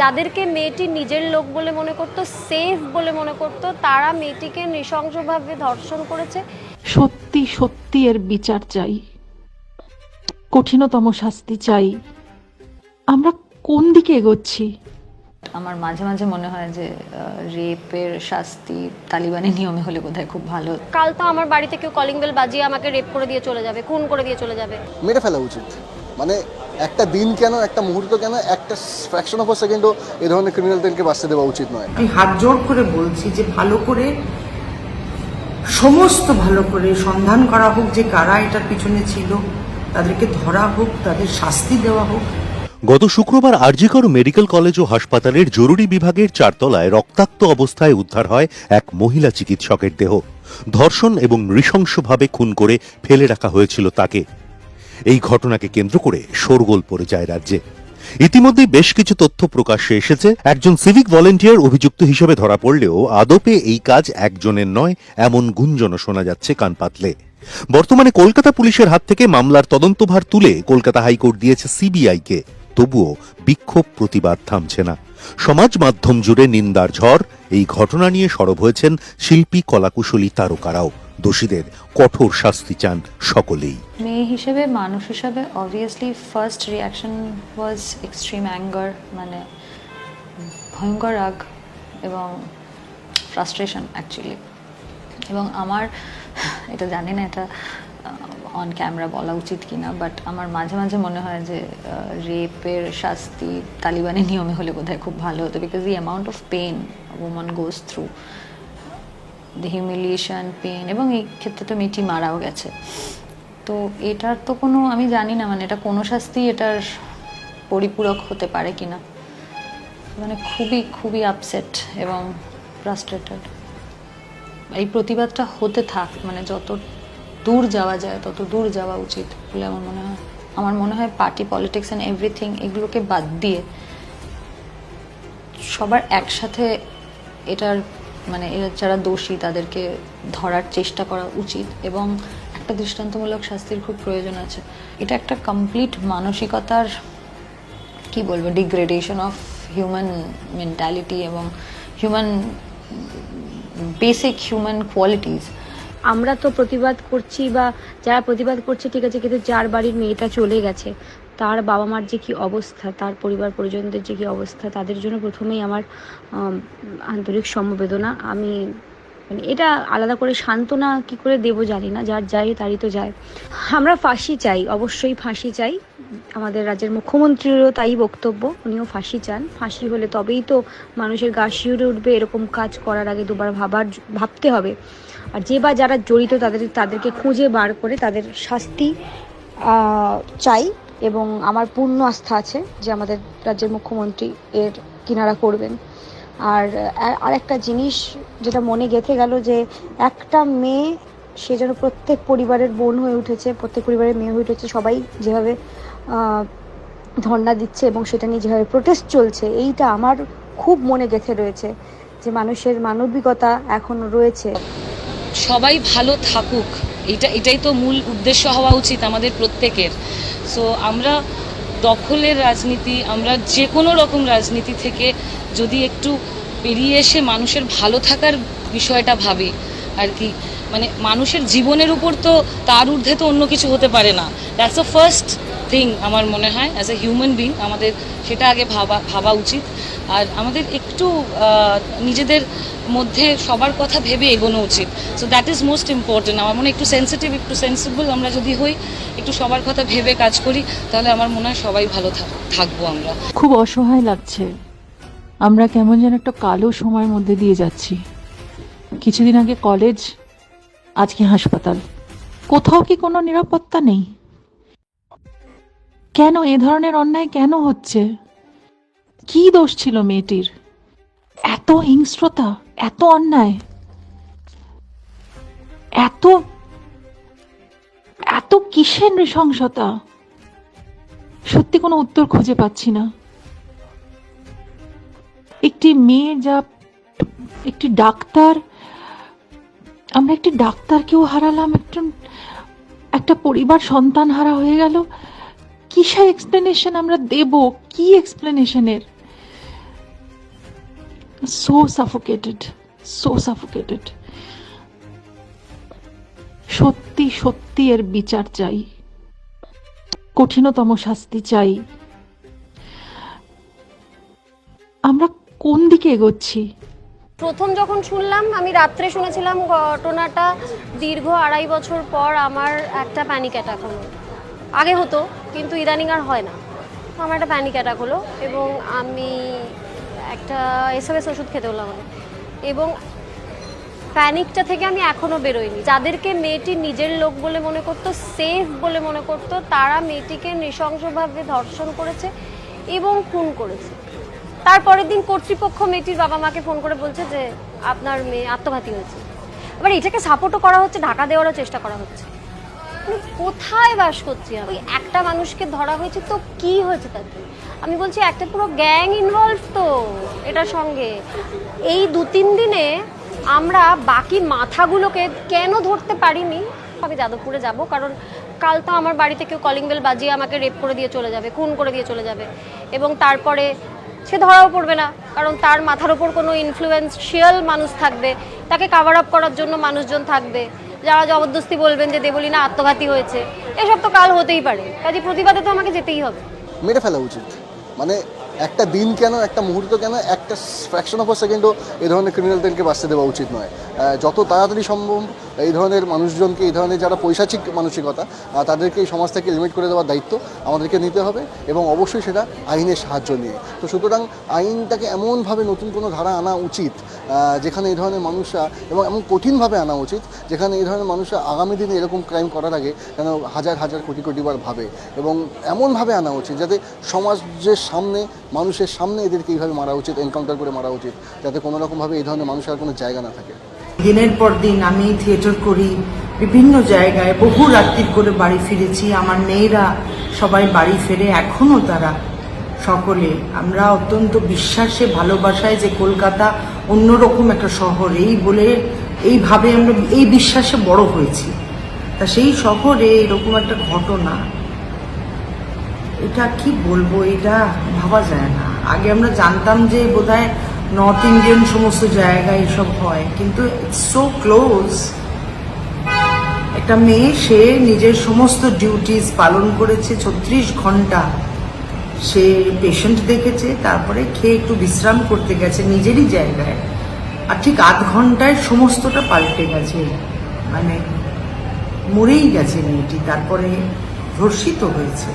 যাদেরকে মেয়েটি নিজের লোক বলে মনে করতো সেফ বলে মনে করতো তারা মেয়েটিকে নৃশংসভাবে ধর্ষণ করেছে। সত্যি সত্যি এর বিচার চাই। কঠিনতম শাস্তি চাই। আমরা কোন দিকে এগোচ্ছি? আমার মাঝে মাঝে মনে হয় যে রেপের শাস্তি তালিবানের নিয়মে হলে বোধহয় খুব ভালো। কাল তো আমার বাড়িতে কেউ কলিং বেল বাজিয়ে আমাকে রেপ করে দিয়ে চলে যাবে খুন করে দিয়ে চলে যাবে। মেরে ফেলা উচিত। মানে একটা দিন কেন একটা মুহূর্ত কেন একটা ফ্র্যাকশন অফ আ সেকেন্ডও এই ধরনের ক্রিমিনালদেরকে বাঁচতে দেওয়া উচিত নয়। আমি হাত জোর করে বলছি যে ভালো করে সমস্ত ভালো করে সন্ধান করা হোক যে কারা এটার পিছনে ছিল তাদেরকে ধরা হোক তাদের শাস্তি দেওয়া হোক। গত শুক্রবার আরজিকর মেডিকেল কলেজ ও হাসপাতালের জরুরি বিভাগের চারতলায় রক্তাক্ত অবস্থায় উদ্ধার হয় এক মহিলা চিকিৎসকের দেহ। ধর্ষণ এবং নৃশংসভাবে খুন করে ফেলে রাখা হয়েছিল তাকে। এই ঘটনাকে কেন্দ্র করে শোরগোল পড়ে যায় রাজ্যে। ইতিমধ্যে বেশ কিছু তথ্য প্রকাশ্যে এসেছে। একজন সিভিক ভলেন্টিয়ার অভিযুক্ত হিসেবে ধরা পড়লেও আদপে এই কাজ একজনের নয়, এমন গুঞ্জনও শোনা যাচ্ছে কান পাতলে। বর্তমানে কলকাতা পুলিশের হাত থেকে মামলার তদন্তভার তুলে কলকাতা হাইকোর্ট দিয়েছে সিবিআইকে। তবুও বিক্ষোভ প্রতিবাদ থামছে না। সমাজ মাধ্যম জুড়ে নিন্দার ঝড়, এই ঘটনা নিয়ে সরব হয়েছেন শিল্পী কলাকুশলী তারকারাও। দোষীদের কঠোর শাস্তি চান সকলেই। মেয়ে হিসেবে, মানুষ হিসাবে obviously first reaction was extreme anger মানে ভয়ঙ্কর রাগ এবং ফ্রাস্ট্রেশন অ্যাকচুয়ালি এবং আমার, এটা জানি না, এটা অন ক্যামেরা বলা উচিত কিনা বাট আমার মাঝে মাঝে মনে হয় যে রেপের শাস্তি তালিবানের নিয়মে হলে বোধহয় খুব ভালো হতো because the amount of pain woman goes through humiliation pain এবং এই ক্ষেত্রে তো মেয়েটি মারাও গেছে। তো এটার তো কোনো, আমি জানি না মানে এটা কোনো শাস্তি এটার পরিপূরক হতে পারে কি না মানে খুবই খুবই আপসেট এবং ফ্রাস্ট্রেটেড এই প্রতিবাদটা হতে থাক মানে যত দূর যাওয়া যায়, তত দূর যাওয়া উচিত বলে আমার মনে হয়। আমার মনে হয় পার্টি পলিটিক্স অ্যান্ড এভরিথিং এগুলোকে বাদ দিয়ে সবার একসাথে এটার মানে এরা যারা দোষী, তাদেরকে ধরার চেষ্টা করা উচিত এবং একটা দৃষ্টান্তমূলক শাস্তির খুব প্রয়োজন আছে। এটা একটা কমপ্লিট মানসিকতার, কি বলব ডিগ্রেডেশন অফ হিউম্যান মেন্টালিটি এবং হিউম্যান বেসিক হিউম্যান কোয়ালিটিস আমরা তো প্রতিবাদ করছি বা যারা প্রতিবাদ করছে, ঠিক আছে, কিন্তু যার বাড়ির মেয়েটা চলে গেছে। তার বাবা মার যে কি অবস্থা, তার পরিবার পরিজনদের যে কি অবস্থা, তাদের জন্য প্রথমেই আমার আন্তরিক সমবেদনা। আমি মানে এটা আলাদা করে সান্ত্বনা কি করে দেবো জানি না, যার যায় তারই তো যায়। আমরা ফাঁসি চাই, অবশ্যই ফাঁসি চাই। আমাদের রাজ্যের মুখ্যমন্ত্রীরও তাই বক্তব্য, উনিও ফাঁসি চান। ফাঁসি হলে তবেই তো মানুষের গা শিউরে উঠবে, এরকম কাজ করার আগে দুবার ভাবার ভাবতে হবে। আর যে বা যারা জড়িত তাদের, তাদেরকে খুঁজে বার করে তাদের শাস্তি চাই। এবং আমার পূর্ণ আস্থা আছে যে আমাদের রাজ্যের মুখ্যমন্ত্রী এর কিনারা করবেন। আর আ- আরেকটা জিনিস যেটা মনে গেঁথে গেল যে একটা মেয়ে, সে যেন প্রত্যেক পরিবারের বোন হয়ে উঠেছে, প্রত্যেক পরিবারের মেয়ে হয়ে উঠেছে, সবাই যেভাবে ধর্ণা দিচ্ছে এবং সেটা নিয়ে যেভাবে প্রোটেস্ট চলছে, এইটা আমার খুব মনে গেঁথে রয়েছে যে মানুষের মানবিকতা এখনও রয়েছে। সবাই ভালো থাকুক এটা এটাই তো মূল উদ্দেশ্য হওয়া উচিত আমাদের প্রত্যেকের। সো আমরা দখলের রাজনীতি, আমরা যে কোনো রকম রাজনীতি থেকে যদি একটু পেরিয়ে এসে মানুষের ভালো থাকার বিষয়টা ভাবি, আর কি। মানে মানুষের জীবনের উপর তো তার ঊর্ধ্বে তো অন্য কিছু হতে পারে না। দ্যাটস দ্য ফার্স্ট থিং আমার মনে হয় অ্যাজ এ হিউম্যান বিং আমাদের সেটা আগে ভাবা ভাবা উচিত। আর আমাদের একটু নিজেদের মধ্যে সবার কথা ভেবে এগোনো উচিত। So that is most important আমার মনে একটু সেন্সিটিভ একটু সেন্সিবল আমরা যদি হই, একটু সবার কথা ভেবে কাজ করি, তাহলে আমার মনে হয় সবাই ভালো থাক- থাকব আমরা। খুব অসহায় লাগছে। আমরা কেমন যেন একটা কালো সময়ের মধ্যে দিয়ে যাচ্ছি। কিছুদিন আগে কলেজ আজকে হাসপাতাল। কোথাও কি কোনো নিরাপত্তা নেই? কেন এ ধরনের অন্যায় কেন হচ্ছে? কি দোষ ছিল মেয়েটির? এত হিংস্রতা, এত অন্যায়, এত এত কিসের নৃশংসতা? সত্যি কোনো উত্তর খুঁজে পাচ্ছি না। একটি মেয়ে যা, একটি ডাক্তার, আমরা একটি ডাক্তারকেও হারালাম, একজন, একটা পরিবার সন্তান হারা হয়ে গেল। কিসের এক্সপ্লেনেশন আমরা দেব? কি এক্সপ্লেনেশনের সো সাফোকেটেড সো সাফোকেটেড সত্যি সত্যি এর বিচার চাই। কঠিনতম শাস্তি চাই। আমরা কোন দিকে এগোচ্ছি? প্রথম যখন শুনলাম, আমি রাত্রে শুনেছিলাম ঘটনাটা দীর্ঘ আড়াই বছর পর আমার একটা প্যানিক অ্যাটাক হলো। আগে হতো, কিন্তু ইদানিং আর হয় না। আমার একটা প্যানিক অ্যাটাক হলো এবং আমি একটা এসএমএস ওষুধ খেতে হলো আমাকে। এবং প্যানিকটা থেকে আমি এখনও বেরোইনি যাদেরকে মেয়েটি নিজের লোক বলে মনে করতো সেফ বলে মনে করতো, তারা মেয়েটিকে নৃশংসভাবে ধর্ষণ করেছে এবং খুন করেছে। তারপরের দিন কর্তৃপক্ষ মেয়েটির বাবা মাকে ফোন করে বলছে যে, আপনার মেয়ে আত্মঘাতী হয়েছে। এবার এটাকে সাপোর্টও করা হচ্ছে ঢাকা দেওয়ারও চেষ্টা করা হচ্ছে। কোথায় বাস করছি আমি ওই একটা মানুষকে ধরা হয়েছে, তো কি হয়েছে তাতে? আমি বলছি, একটা পুরো গ্যাং ইনভলভ তো এটার সঙ্গে। এই দু তিন দিনে আমরা বাকি মাথাগুলোকে কেন ধরতে পারিনি? আমি যাদবপুরে যাব, কারণ কাল তো আমার বাড়িতে কেউ কলিং বেল বাজিয়ে আমাকে রেপ করে দিয়ে চলে যাবে, খুন করে দিয়ে চলে যাবে। এবং তারপরে সে ধরাও পড়বে না, কারণ তার মাথার ওপর কোনো ইনফ্লুয়েন্সিয়াল মানুষ থাকবে। তাকে কাভার আপ করার জন্য মানুষজন থাকবে। যারা জবরদস্তি বলবেন যে দেবলীনা আত্মঘাতী হয়েছে, এসব তো কাল হতেই পারে। কাজে প্রতিবাদে তো আমাকে যেতেই হবে। মেরে ফেলা উচিত। মানে একটা দিন কেন, একটা মুহূর্ত কেন, একটা ফ্র্যাকশন অফ আ সেকেন্ডও এই ধরনের ক্রিমিনালদেরকে বাঁচতে দেওয়া উচিত নয়। যত তাড়াতাড়ি সম্ভব এই ধরনের মানুষজনকে, এই ধরনের যারা পৈশাচিক মানসিকতা তাদেরকে এই সমাজ থেকে লিমিট করে দেওয়ার দায়িত্ব আমাদেরকে নিতে হবে এবং অবশ্যই সেটা আইনের সাহায্য নিয়ে। তো সুতরাং আইনটাকে এমনভাবে নতুন কোনো ধারা আনা উচিত যেখানে এই ধরনের মানুষরা এবং এমন কঠিনভাবে আনা উচিত, যেখানে এই ধরনের মানুষরা আগামী দিনে এরকম ক্রাইম করার আগে যেন হাজার হাজার, কোটি কোটি বার ভাবে এবং এমনভাবে আনা উচিত যাতে সমাজের সামনে, মানুষের সামনে এদেরকে এইভাবে মারা উচিত এনকাউন্টার করে মারা উচিত, যাতে কোনো রকমভাবে এই ধরনের মানুষের আর কোনো জায়গা না থাকে। দিনের পর দিন আমি থিয়েটার করি, বিভিন্ন জায়গায় বহু রাত্রির করে বাড়ি ফিরেছি। আমার মেয়েরা সবাই বাড়ি ফেরে এখনও তারা সকলে। আমরা অত্যন্ত বিশ্বাসে, ভালোবাসায় যে কলকাতা অন্যরকম একটা শহর, এই বলে এইভাবে আমরা এই বিশ্বাসে বড় হয়েছি। তা সেই শহরে এরকম একটা ঘটনা, এটা কি বলব? এটা ভাবা যায় না। আগে আমরা জানতাম যে বোধহয় নর্থ ইন্ডিয়ান সমস্ত জায়গায় এসব হয়। কিন্তু সো ক্লোজ একটা মেয়ে, সে নিজের সমস্ত ডিউটিস পালন করেছে ছত্রিশ ঘণ্টা। সে পেশেন্ট দেখেছে, তারপরে খেয়ে একটু বিশ্রাম করতে গেছে নিজেরই জায়গায়। আর ঠিক আধ ঘন্টায় সমস্তটা পাল্টে গেছে। মানে মরেই গেছে মেয়েটি, তারপরে ধর্ষিত হয়েছে।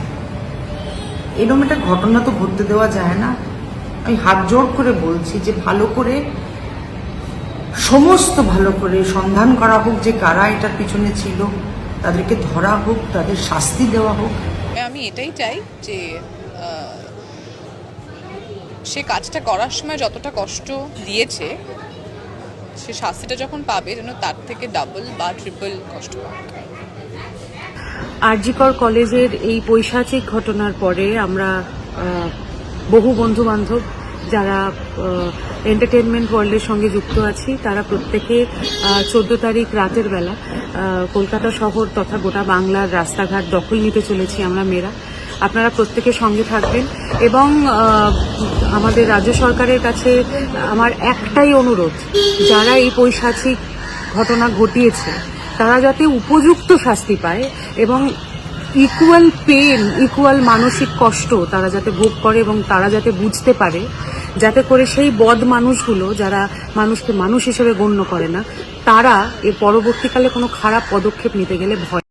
এরকম একটা ঘটনা তো ঘটতে দেওয়া যায় না। আমি হাত জোর করে বলছি যে ভালো করে সমস্ত ভালো করে সন্ধান করা হোক যে কারা এটার পিছনে ছিল তাদেরকে ধরা হোক তাদের শাস্তি দেওয়া হোক। আমি এটাই চাই যে সে কাজটা করার সময় যতটা কষ্ট দিয়েছে সে শাস্তিটা যখন পাবে যেন তার থেকে ডাবল বা ট্রিপল কষ্ট পাবে। আরজিকর কলেজের এই পৈশাচিক ঘটনার পরে আমরা বহু বন্ধু বান্ধব যারা এন্টারটেনমেন্ট ওয়ার্ল্ডের সঙ্গে যুক্ত আছি, তারা প্রত্যেকে চোদ্দ তারিখ রাতের বেলা কলকাতা শহর তথা গোটা বাংলার রাস্তাঘাট দখল নিতে চলেছি আমরা মেয়েরা। আপনারা প্রত্যেকে সঙ্গে থাকবেন এবং আমাদের রাজ্য সরকারের কাছে আমার একটাই অনুরোধ, যারা এই পৈশাচিক ঘটনা ঘটিয়েছে, তারা যাতে উপযুক্ত শাস্তি পায় এবং ইকুয়াল পেন ইকুয়াল মানসিক কষ্ট তারা যাতে ভোগ করে এবং তারা যাতে বুঝতে পারে, যাতে করে সেই বদ মানুষগুলো যারা মানুষকে মানুষ হিসেবে গণ্য করে না, তারা এ পরবর্তীকালে কোনো খারাপ পদক্ষেপ নিতে গেলে ভয়